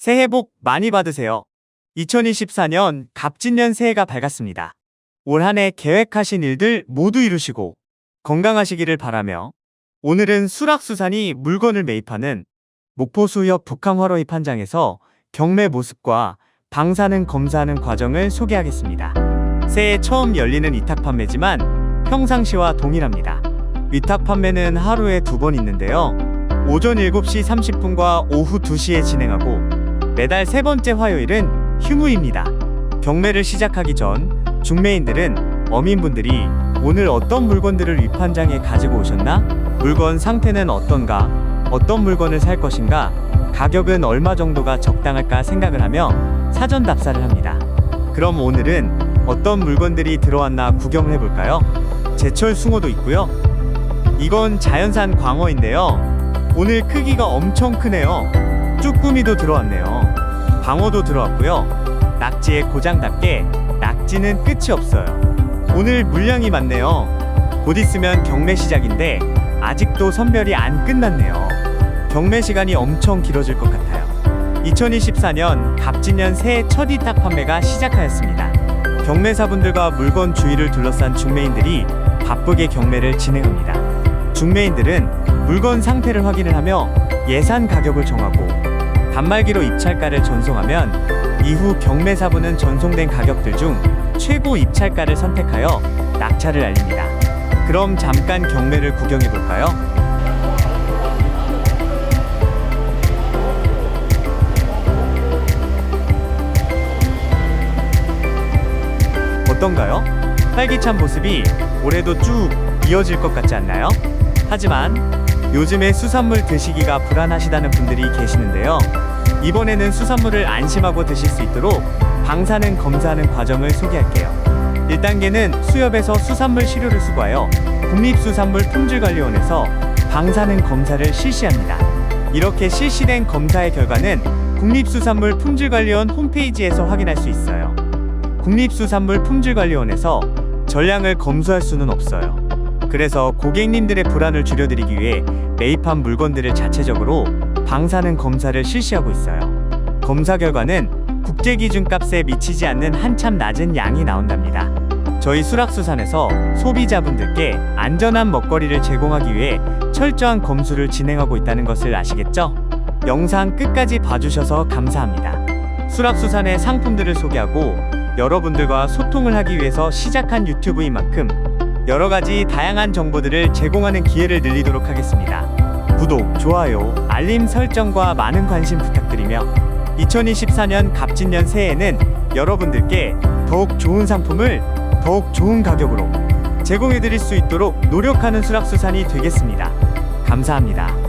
새해 복 많이 받으세요. 2024년 갑진년 새해가 밝았습니다. 올 한 해 계획하신 일들 모두 이루시고 건강하시기를 바라며 오늘은 수락수산이 물건을 매입하는 목포수협 북항화로입 판장에서 경매 모습과 방사능 검사하는 과정을 소개하겠습니다. 새해 처음 열리는 위탁 판매지만 평상시와 동일합니다. 위탁 판매는 하루에 두 번 있는데요. 오전 7시 30분과 오후 2시에 진행하고 매달 세 번째 화요일은 휴무입니다. 경매를 시작하기 전 중매인들은 어민분들이 오늘 어떤 물건들을 위판장에 가지고 오셨나? 물건 상태는 어떤가? 어떤 물건을 살 것인가? 가격은 얼마 정도가 적당할까 생각을 하며 사전 답사를 합니다. 그럼 오늘은 어떤 물건들이 들어왔나 구경을 해볼까요? 제철 숭어도 있고요. 이건 자연산 광어인데요. 오늘 크기가 엄청 크네요. 쭈꾸미도 들어왔네요. 방어도 들어왔고요. 낙지의 고장답게 낙지는 끝이 없어요. 오늘 물량이 많네요. 곧 있으면 경매 시작인데 아직도 선별이 안 끝났네요. 경매 시간이 엄청 길어질 것 같아요. 2024년 갑진년 새해 첫 위탁 판매가 시작하였습니다. 경매사분들과 물건 주위를 둘러싼 중매인들이 바쁘게 경매를 진행합니다. 중매인들은 물건 상태를 확인을 하며 예산 가격을 정하고 단말기로 입찰가를 전송하면 이후 경매사분은 전송된 가격들 중 최고 입찰가를 선택하여 낙찰을 알립니다. 그럼 잠깐 경매를 구경해 볼까요? 어떤가요? 활기찬 모습이 올해도 쭉 이어질 것 같지 않나요? 하지만 요즘에 수산물 드시기가 불안하시다는 분들이 계시는데요. 이번에는 수산물을 안심하고 드실 수 있도록 방사능 검사하는 과정을 소개할게요. 1단계는 수협에서 수산물 시료를 수거하여 국립수산물 품질관리원에서 방사능 검사를 실시합니다. 이렇게 실시된 검사의 결과는 국립수산물 품질관리원 홈페이지에서 확인할 수 있어요. 국립수산물 품질관리원에서 전량을 검수할 수는 없어요. 그래서 고객님들의 불안을 줄여드리기 위해 매입한 물건들을 자체적으로 방사능 검사를 실시하고 있어요. 검사 결과는 국제 기준 값에 미치지 않는 한참 낮은 양이 나온답니다. 저희 수락수산에서 소비자분들께 안전한 먹거리를 제공하기 위해 철저한 검수를 진행하고 있다는 것을 아시겠죠? 영상 끝까지 봐주셔서 감사합니다. 수락수산의 상품들을 소개하고 여러분들과 소통을 하기 위해서 시작한 유튜브인 만큼 여러 가지 다양한 정보들을 제공하는 기회를 늘리도록 하겠습니다. 구독, 좋아요, 알림 설정과 많은 관심 부탁드리며 2024년 갑진년 새해에는 여러분들께 더욱 좋은 상품을 더욱 좋은 가격으로 제공해 드릴 수 있도록 노력하는 수락수산이 되겠습니다. 감사합니다.